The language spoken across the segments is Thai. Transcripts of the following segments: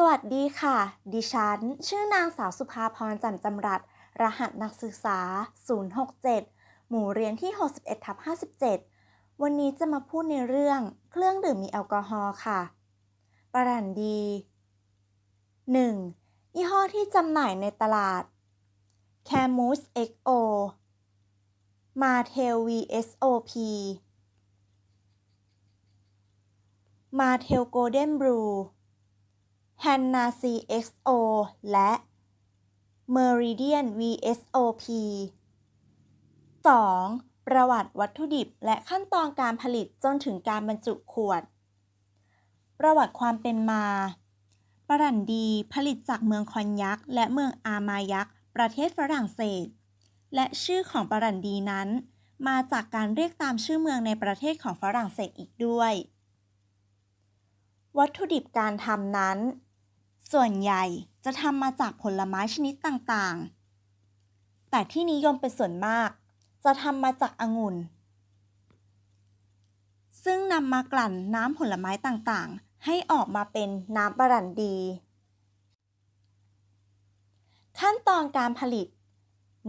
สวัสดีค่ะ ดิฉัน ชื่อนางสาวสุภาพรจันจำรัด รหัสนักศึกษา 067 หมู่เรียนที่ 61ทับ57 วันนี้จะมาพูดในเรื่องเครื่องดื่มมีแอลกอฮอล์ค่ะ ปรันดี 1. ยี่ห้อที่จำหน่ายในตลาด Camus XO Martell VSOP Martell Golden Brew h a n n a CXO และ Meridian VSOP 2. ประวัติวัตถุดิบและขั้นตอนการผลิตจนถึงการบรรจุขวด ประวัติความเป็นมา ปรันดีผลิตจากเมืองคอนยักและเมืองอามายักประเทศฝรั่งเศส และชื่อของปรันดีนั้น มาจากการเรียกตามชื่อเมืองในประเทศของฝรั่งเศสอีกด้วย วัตถุดิบการทำนั้น ส่วนใหญ่จะทำมาจากผลไม้ชนิดต่างๆ แต่ที่นิยมเป็นส่วนมาก จะทำมาจากองุ่น ซึ่งนำมากลั่นน้ำผลไม้ต่างๆ ให้ออกมาเป็นน้ำบรันดี ขั้นตอนการผลิต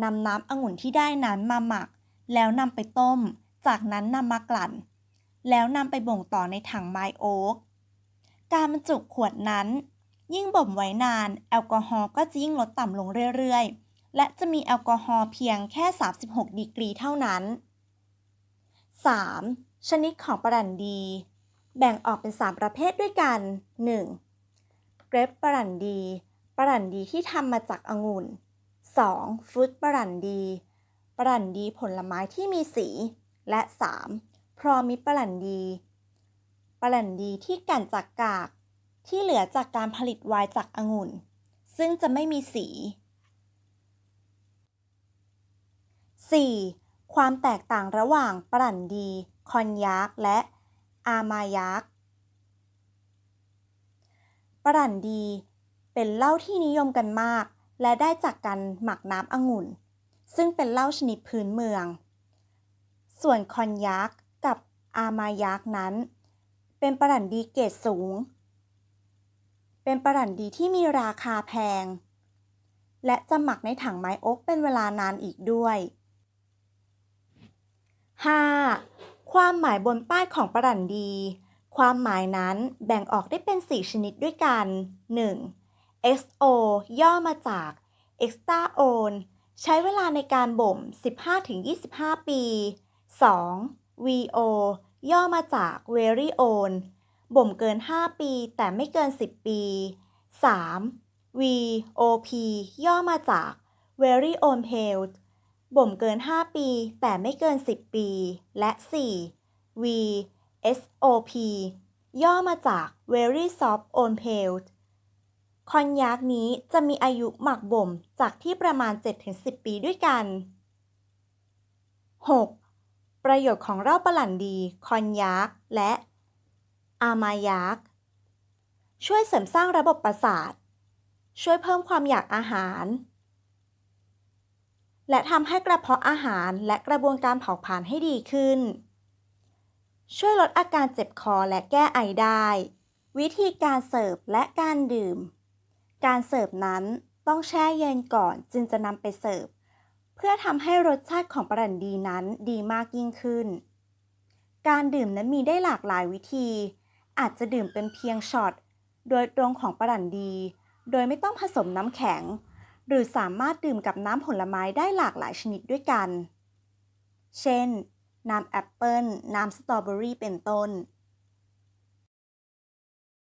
นำน้ำองุ่นที่ได้นั้นมาหมัก แล้วนำไปต้ม จากนั้นนำมากลั่น แล้วนำไปบ่งต่อในถังไม้โอ๊ก การบรรจุขวดนั้น ยิ่งบ่มไว้นาน แอลกอฮอล์ก็จะยิ่งลดต่ำลงเรื่อยๆ และจะมีแอลกอฮอล์เพียงแค่ 36 ดีกรีเท่านั้น 3. ชนิดของปรันดี แบ่งออกเป็น 3 ประเภทด้วยกัน 1. เกรปปรันดี ปรันดีที่ทำมาจากองุ่น 2. ฟรุตปรันดี ปรันดีผลไม้ที่มีสี และ 3. พรอมิปรันดี ปรันดีที่กั่นจากกาก ที่เหลือจากการผลิตไวน์จากองุ่น ซึ่งจะไม่มีสี 4. ความแตกต่างระหว่างปรันดี คอนยักและอามายักปรันดีเป็นเหล้าที่นิยมกันมาก และได้จากการหมักน้ำองุ่น ซึ่งเป็นเหล้าชนิดพื้นเมือง ส่วนคอนยักกับอามายักนั้น เป็นปรันดีเกรดสูง เป็นปรันดีที่มีราคาแพง และจะหมักในถังไม้อกเป็นเวลานานอีกด้วย 5. ความหมายบนป้ายของปรันดี ความหมายนั้นแบ่งออกได้เป็น 4 ชนิดด้วยกัน 1. XO ย่อมาจาก Extra On ใช้เวลาในการบ่ม 15-25 ปี 2. VO ย่อมาจาก Very On บ่มเกิน 5 ปีแต่ไม่เกิน 10 ปี 3. VOP ย่อมาจาก Very On Pale บ่มเกิน 5 ปีแต่ไม่เกิน 10 ปี และ 4. VSOP ย่อมาจาก Very Soft On Pale คอนยักนี้จะมีอายุหมักบ่มจากที่ประมาณ 7-10 ปีด้วยกัน 6. ประโยชน์ของเหล้าปลั่นดี คอนยักและ อามายักช่วยเสริมสร้างระบบประสาท ช่วยเพิ่มความอยากอาหาร และทำให้กระเพาะอาหารและกระบวนการเผาผลาญให้ดีขึ้น ช่วยลดอาการเจ็บคอและแก้ไอได้ วิธีการเสิร์ฟและการดื่ม การเสิร์ฟนั้นต้องแช่เย็นก่อนจึงจะนำไปเสิร์ฟ เพื่อทำให้รสชาติของปรันดีนั้นดีมากยิ่งขึ้น การดื่มนั้นมีได้หลากหลายวิธี อาจจะดื่มเป็นเพียงช็อต โดยตรงของปรันดี โดยไม่ต้องผสมน้ำแข็ง หรือสามารถดื่มกับน้ำผลไม้ได้หลากหลายชนิดด้วยกัน เช่น น้ำแอปเปิลน้ำสตรอเบอรี่เป็นต้น